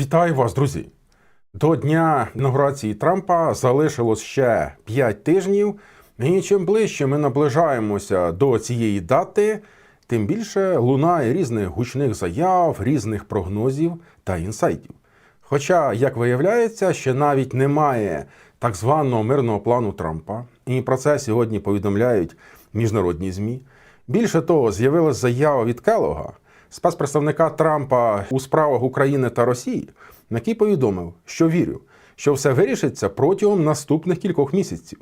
Вітаю вас, друзі! До дня інаугурації Трампа залишилось ще 5 тижнів, і чим ближче ми наближаємося до цієї дати, тим більше лунає різних гучних заяв, різних прогнозів та інсайтів. Хоча, як виявляється, ще навіть немає так званого мирного плану Трампа, і про це сьогодні повідомляють міжнародні ЗМІ. Більше того, з'явилась заява від Келога, спецпредставника Трампа у справах України та Росії, на який повідомив, що вірю, що все вирішиться протягом наступних кількох місяців.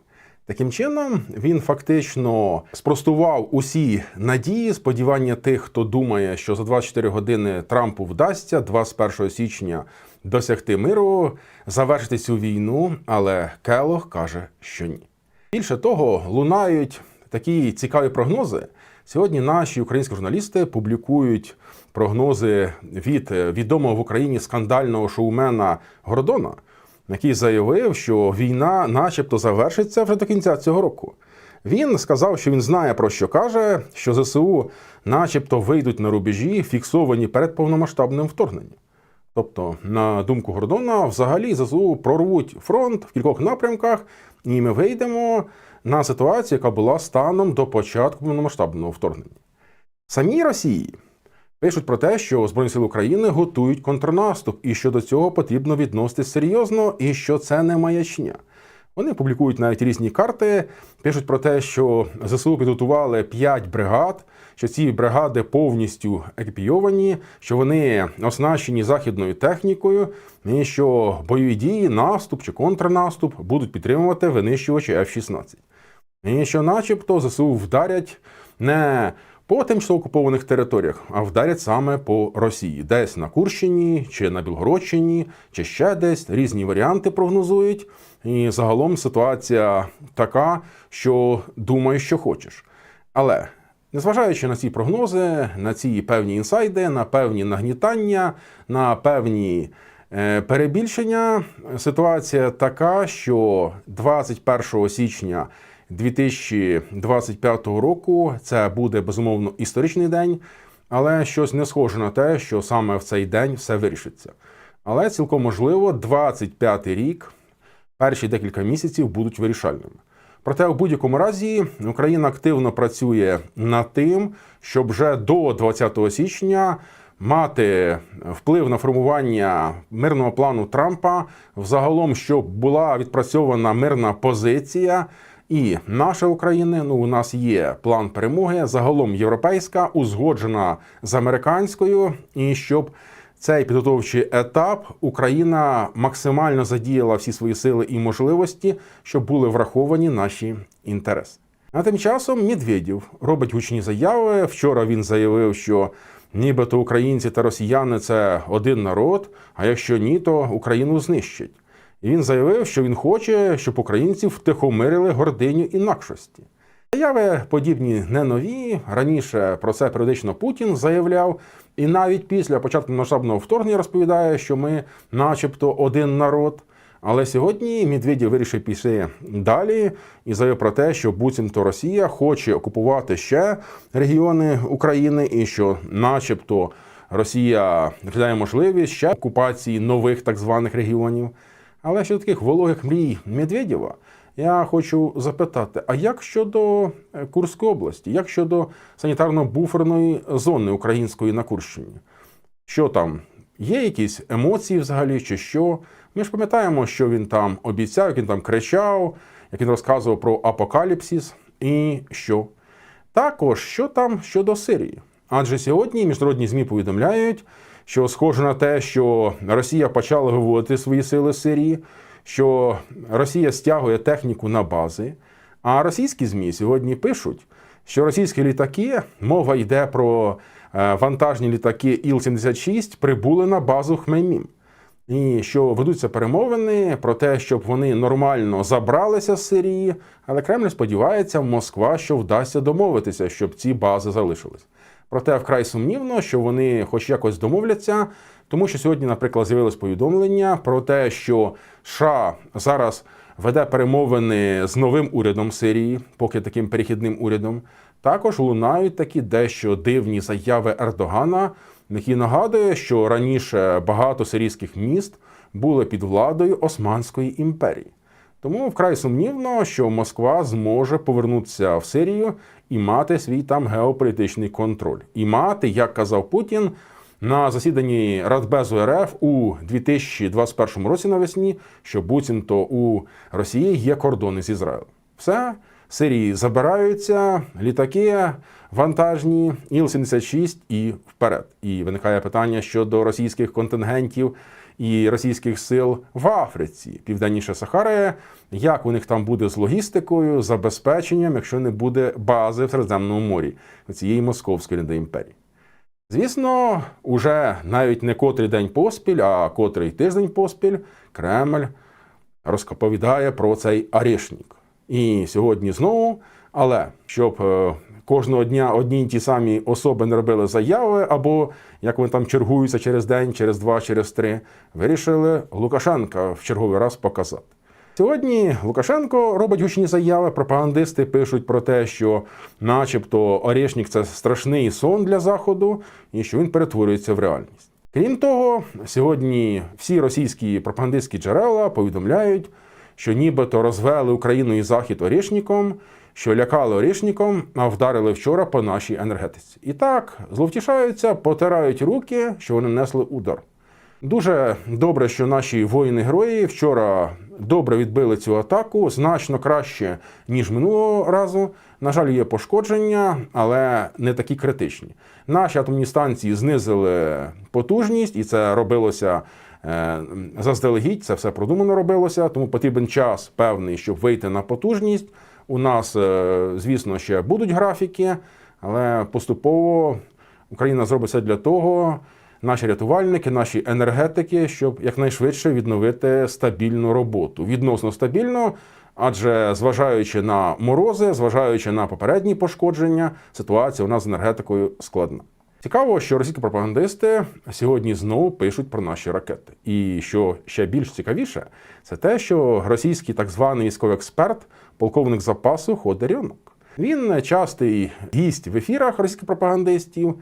Таким чином, він фактично спростував усі надії, сподівання тих, хто думає, що за 24 години Трампу вдасться 21 січня досягти миру, завершити цю війну. Але Келог каже, що ні. Більше того, лунають такі цікаві прогнози. Сьогодні наші українські журналісти публікують прогнози від відомого в Україні скандального шоумена Гордона, який заявив, що війна, начебто, завершиться вже до кінця цього року. Він сказав, що він знає про що каже, що ЗСУ, начебто, вийдуть на рубежі, фіксовані перед повномасштабним вторгненням. Тобто, на думку Гордона, взагалі ЗСУ прорвуть фронт в кількох напрямках, і ми вийдемо на ситуацію, яка була станом до початку повномасштабного вторгнення. Самі Росії пишуть про те, що Збройні сили України готують контрнаступ, і що до цього потрібно відноситись серйозно, і що це не маячня. Вони публікують навіть різні карти, пишуть про те, що ЗСУ підготували 5 бригад, що ці бригади повністю екіпійовані, що вони оснащені західною технікою, і що бойові дії, наступ чи контрнаступ будуть підтримувати винищувачі F-16. І що, начебто, ЗСУ вдарять не по тимчасово окупованих територіях, а вдарять саме по Росії, десь на Курщині, чи на Білгородщині, чи ще десь різні варіанти прогнозують. І загалом ситуація така, що думаєш, що хочеш. Але незважаючи на ці прогнози, на ці певні інсайди, на певні нагнітання, на певні е, перебільшення, ситуація така, що 21 січня 2025 року це буде безумовно історичний день, але щось не схоже на те, що саме в цей день все вирішиться. Але цілком можливо, 25 рік, перші декілька місяців будуть вирішальними. Проте, у будь-якому разі, Україна активно працює над тим, щоб вже до 20 січня мати вплив на формування мирного плану Трампа, взагалом, щоб була відпрацьована мирна позиція. І наша Україна, ну у нас є план перемоги, загалом європейська, узгоджена з американською, і щоб цей підготовчий етап Україна максимально задіяла всі свої сили і можливості, щоб були враховані наші інтереси. А тим часом Медведєв робить гучні заяви. Вчора він заявив, що нібито українці та росіяни це один народ. А якщо ні, то Україну знищать. І він заявив, що він хоче, щоб українці втихомирили гординю інакшості. Заяви подібні не нові. Раніше про це періодично Путін заявляв, і навіть після початку масштабного вторгнення розповідає, що ми, начебто, один народ. Але сьогодні Медведєв вирішив піти далі і заявив про те, що буцімто Росія хоче окупувати ще регіони України, і що, начебто, Росія розглядає можливість ще окупації нових так званих регіонів. Але щодо таких вологих мрій Медведєва, я хочу запитати: а як щодо е, Курської області, як щодо санітарно-буферної зони української на Курщині? Що там? Є якісь емоції взагалі, чи що? Ми ж пам'ятаємо, що він там обіцяв, як він там кричав, як він розказував про апокаліпсис і що. Також що там щодо Сирії? Адже сьогодні міжнародні ЗМІ повідомляють, що схоже на те, що Росія почала виводити свої сили з Сирії, що Росія стягує техніку на бази. А російські ЗМІ сьогодні пишуть, що російські літаки, мова йде про е, вантажні літаки Іл-76, прибули на базу Хмеймім. І що ведуться перемовини про те, щоб вони нормально забралися з Сирії, але Кремль сподівається, Москва, що вдасться домовитися, щоб ці бази залишились. Проте вкрай сумнівно, що вони хоч якось домовляться, тому що сьогодні, наприклад, з'явилось повідомлення про те, що США зараз веде перемовини з новим урядом Сирії, поки таким перехідним урядом. Також лунають такі дещо дивні заяви Ердогана який нагадує, що раніше багато сирійських міст були під владою Османської імперії. Тому вкрай сумнівно, що Москва зможе повернутися в Сирію і мати свій там геополітичний контроль. І мати, як казав Путін, на засіданні Радбезу РФ у 2021 році навесні, що буцімто у Росії є кордони з Ізраїлем. Все, Сирії забираються, літаки вантажні, Іл-76 і вперед. І виникає питання щодо російських контингентів і російських сил в Африці, південніше Сахари. Як у них там буде з логістикою, забезпеченням, якщо не буде бази в Середземному морі цієї московської імперії? Звісно, уже навіть не котрий день поспіль, а котрий тиждень поспіль Кремль розповідає про цей арешник. І сьогодні знову, але щоб е, кожного дня одні й ті самі особи не робили заяви, або як вони там чергуються через день, через два, через три, вирішили Лукашенка в черговий раз показати. Сьогодні Лукашенко робить гучні заяви. Пропагандисти пишуть про те, що, начебто, Орешник це страшний сон для заходу, і що він перетворюється в реальність. Крім того, сьогодні всі російські пропагандистські джерела повідомляють, що нібито розвели Україну і Захід Орешником, що лякали Орешником, а вдарили вчора по нашій енергетиці. І так зловтішаються, потирають руки, що вони несли удар. Дуже добре, що наші воїни-герої вчора добре відбили цю атаку, значно краще, ніж минулого разу. На жаль, є пошкодження, але не такі критичні. Наші атомні станції знизили потужність, і це робилося е, заздалегідь. Це все продумано робилося, тому потрібен час певний, щоб вийти на потужність. У нас, е, звісно, ще будуть графіки, але поступово Україна зробить все для того наші рятувальники, наші енергетики, щоб якнайшвидше відновити стабільну роботу. Відносно стабільно, адже зважаючи на морози, зважаючи на попередні пошкодження, ситуація у нас з енергетикою складна. Цікаво, що російські пропагандисти сьогодні знову пишуть про наші ракети. І що ще більш цікавіше, це те, що російський так званий військовий експерт, полковник запасу Ходоренок. Він частий гість в ефірах російських пропагандистів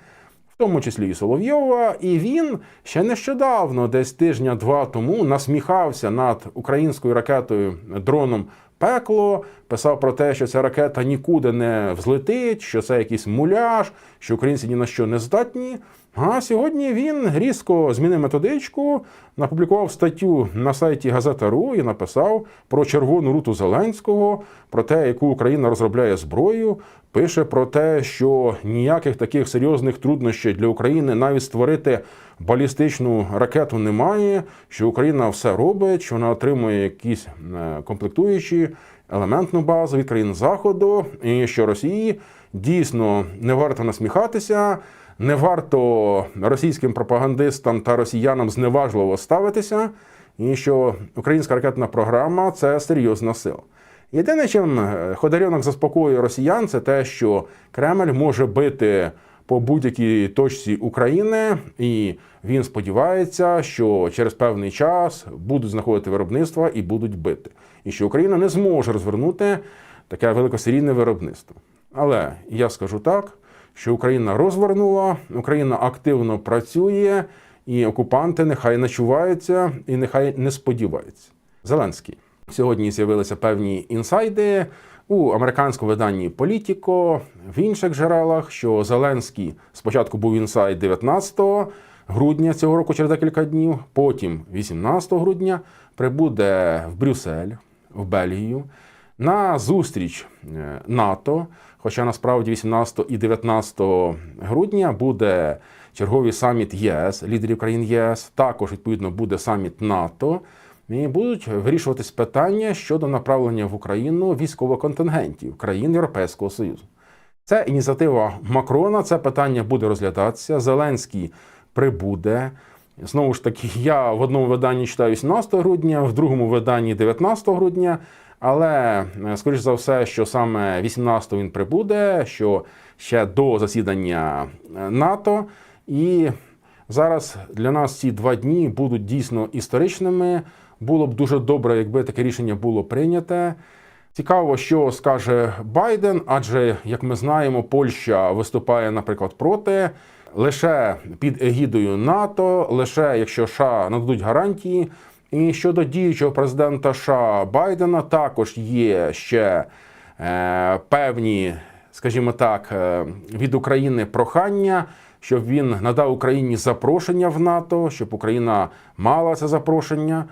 в тому числі і Соловйова, і він ще нещодавно, десь тижня-два тому, насміхався над українською ракетою дроном пекло, писав про те, що ця ракета нікуди не взлетить, що це якийсь муляж, що українці ні на що не здатні. А сьогодні він різко змінив методичку, напублікував статтю на сайті Газета.ру і написав про червону руту Зеленського, про те, яку Україна розробляє зброю. Пише про те, що ніяких таких серйозних труднощів для України навіть створити балістичну ракету немає. Що Україна все робить, що вона отримує якісь е, комплектуючі елементну базу від країн Заходу, і що Росії дійсно не варто насміхатися. Не варто російським пропагандистам та росіянам зневажливо ставитися, і що українська ракетна програма це серйозна сила. Єдине, чим е, Ходоренок заспокоює росіян, це те, що Кремль може бити по будь-якій точці України, і він сподівається, що через певний час будуть знаходити виробництва і будуть бити, і що Україна не зможе розвернути таке великосерійне виробництво. Але я скажу так що Україна розвернула, Україна активно працює, і окупанти нехай начуваються і нехай не сподіваються. Зеленський сьогодні з'явилися певні інсайди у американському виданні Політіко в інших джерелах, що Зеленський спочатку був інсайд 19 грудня цього року, через декілька днів, потім 18 грудня прибуде в Брюссель, в Бельгію на зустріч е, НАТО. Хоча насправді 18 і 19 грудня буде черговий саміт ЄС, лідерів країн ЄС. Також відповідно буде саміт НАТО. І будуть вирішуватись питання щодо направлення в Україну військових контингентів країн Європейського Союзу. Це ініціатива Макрона. Це питання буде розглядатися. Зеленський прибуде. Знову ж таки, я в одному виданні читаю 18 грудня, в другому виданні 19 грудня. Але е, скоріш за все, що саме 18-го він прибуде, що ще до засідання е, НАТО. І зараз для нас ці два дні будуть дійсно історичними. Було б дуже добре, якби таке рішення було прийняте. Цікаво, що скаже Байден, адже, як ми знаємо, Польща виступає, наприклад, проти лише під егідою НАТО, лише якщо США нададуть гарантії. І щодо діючого президента США Байдена також є ще е, певні, скажімо так, е, від України прохання, щоб він надав Україні запрошення в НАТО, щоб Україна мала це запрошення.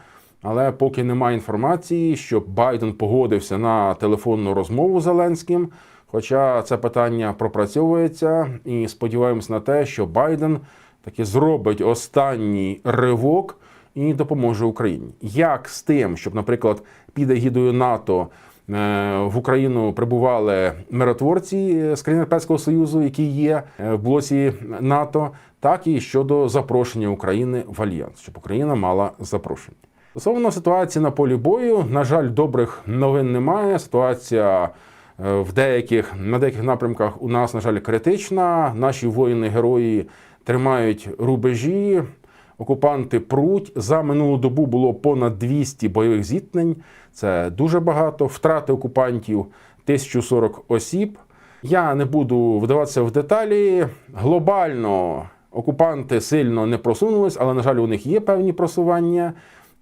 Але поки немає інформації, щоб Байден погодився на телефонну розмову з Зеленським. Хоча це питання пропрацьовується, і сподіваємось на те, що Байден таки зробить останній ривок і допоможе Україні. Як з тим, щоб, наприклад, під егідою НАТО е, в Україну прибували миротворці е, з країн Європейського Союзу, які є е, в блоці НАТО, так і щодо запрошення України в альянс, щоб Україна мала запрошення. Стосовно ситуації на полі бою, на жаль, добрих новин немає. Ситуація в деяких на деяких напрямках у нас, на жаль, критична. Наші воїни-герої тримають рубежі. Окупанти пруть за минулу добу було понад 200 бойових зіткнень. Це дуже багато. Втрати окупантів 1040 осіб. Я не буду вдаватися в деталі. Глобально окупанти сильно не просунулись, але на жаль, у них є певні просування.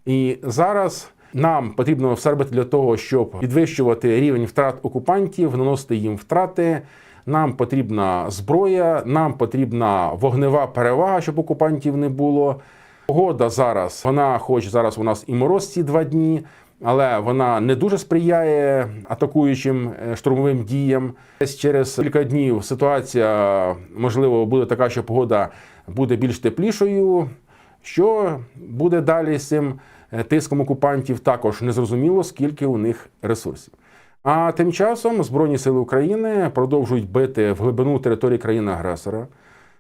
І зараз нам потрібно все робити для того, щоб підвищувати рівень втрат окупантів, наносити їм втрати. Нам потрібна зброя, нам потрібна вогнева перевага, щоб окупантів не було. Погода зараз, вона, хоч зараз у нас і мороз ці два дні, але вона не дуже сприяє атакуючим е, штурмовим діям. Десь через кілька днів ситуація можливо буде така, що погода буде більш теплішою. Що буде далі з цим е, тиском окупантів, також незрозуміло, скільки у них ресурсів. А тим часом Збройні сили України продовжують бити в глибину території країни-агресора.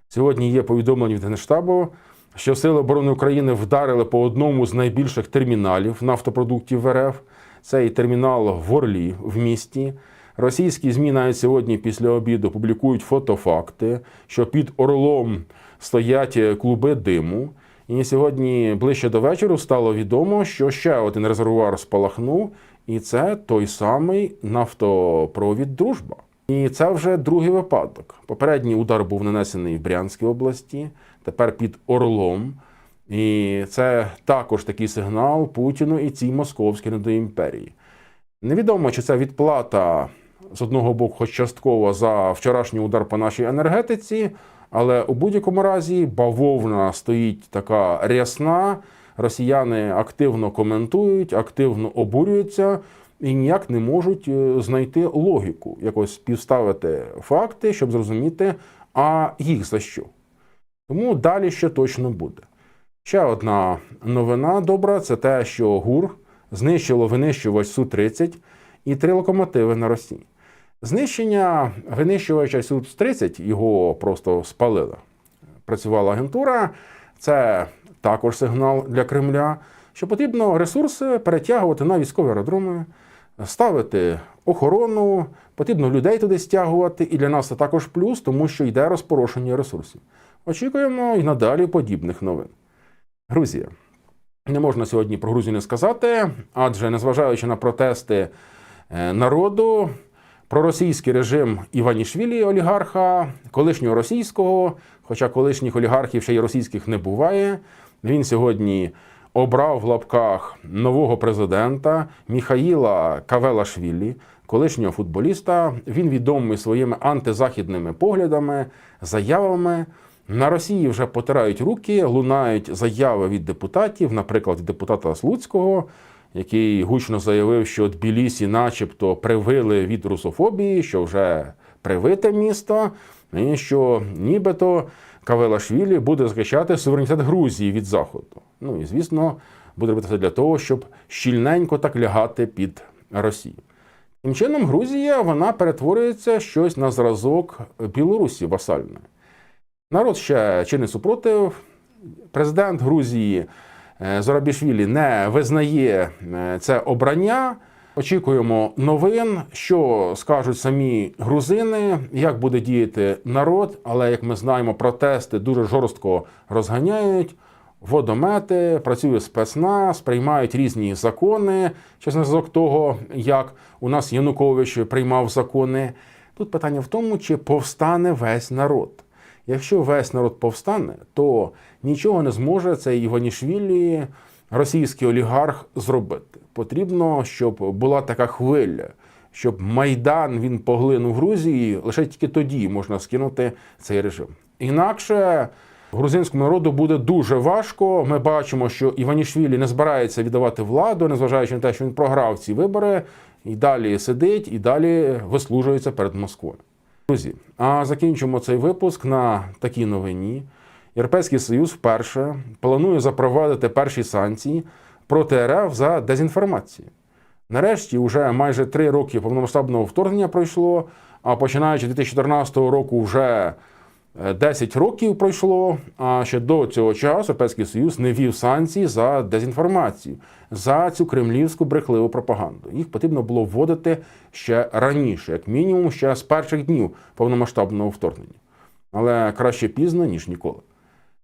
Сьогодні є повідомлення від Генштабу, що Сили оборони України вдарили по одному з найбільших терміналів нафтопродуктів РФ. Це і термінал в Орлі в місті. Російські ЗМІ навіть сьогодні після обіду публікують фотофакти, що під Орлом стоять клуби диму. І сьогодні ближче до вечора стало відомо, що ще один резервуар спалахнув, і це той самий нафтопровід Дружба. І це вже другий випадок. Попередній удар був нанесений в Брянській області, тепер під Орлом. І це також такий сигнал Путіну і цій московській недоімперії. Невідомо, чи це відплата з одного боку, хоч частково за вчорашній удар по нашій енергетиці, але у будь-якому разі бавовна стоїть така рясна. Росіяни активно коментують, активно обурюються і ніяк не можуть е, знайти логіку, якось співставити факти, щоб зрозуміти, а їх за що. Тому далі ще точно буде. Ще одна новина добра це те, що ГУР знищило винищувач Су-30 і три локомотиви на Росії. Знищення винищувача Су-30 його просто спалила. Працювала агентура. Це також сигнал для Кремля, що потрібно ресурси перетягувати на військові аеродроми, ставити охорону, потрібно людей туди стягувати. І для нас це також плюс, тому що йде розпорошення ресурсів. Очікуємо і надалі подібних новин. Грузія. Не можна сьогодні про Грузію не сказати, адже незважаючи на протести е, народу, проросійський режим Іванішвілі, олігарха, колишнього російського, хоча колишніх олігархів ще й російських не буває. Він сьогодні обрав в лапках нового президента Міхаїла Кавелашвілі, колишнього футболіста. Він відомий своїми антизахідними поглядами, заявами. На Росії вже потирають руки, лунають заяви від депутатів, наприклад, депутата Слуцького, який гучно заявив, що Тбілісі начебто привили від русофобії, що вже привите місто, і що нібито Кавелашвілі буде захищати суверенітет Грузії від Заходу. Ну і звісно, буде робити все для того, щоб щільненько так лягати під Росію. Тим чином, Грузія вона перетворюється щось на зразок Білорусі васальної. Народ ще чи не супротив. Президент Грузії е, Зорабішвілі не визнає е, це обрання. Очікуємо новин, що скажуть самі грузини, як буде діяти народ. Але як ми знаємо, протести дуже жорстко розганяють. Водомети, працює спецназ, приймають різні закони. На зв'язок того, як у нас Янукович приймав закони. Тут питання в тому, чи повстане весь народ. якщо весь народ повстане, то нічого не зможе цей Іванішвілі, російський олігарх, зробити. Потрібно, щоб була така хвиля, щоб Майдан він поглинув Грузії, лише тільки тоді можна скинути цей режим. Інакше грузинському народу буде дуже важко. Ми бачимо, що Іванішвілі не збирається віддавати владу, незважаючи на те, що він програв ці вибори, і далі сидить, і далі вислужується перед Москвою. Друзі, а закінчимо цей випуск на такій новині. Європейський Союз вперше планує запровадити перші санкції проти РФ за дезінформацію. Нарешті, вже майже три роки повномасштабного вторгнення пройшло, а починаючи з 2014 року, вже е, 10 років пройшло. А ще до цього часу Європейський Союз не вів санкції за дезінформацію, за цю кремлівську брехливу пропаганду. Їх потрібно було вводити ще раніше, як мінімум, ще з перших днів повномасштабного вторгнення. Але краще пізно, ніж ніколи.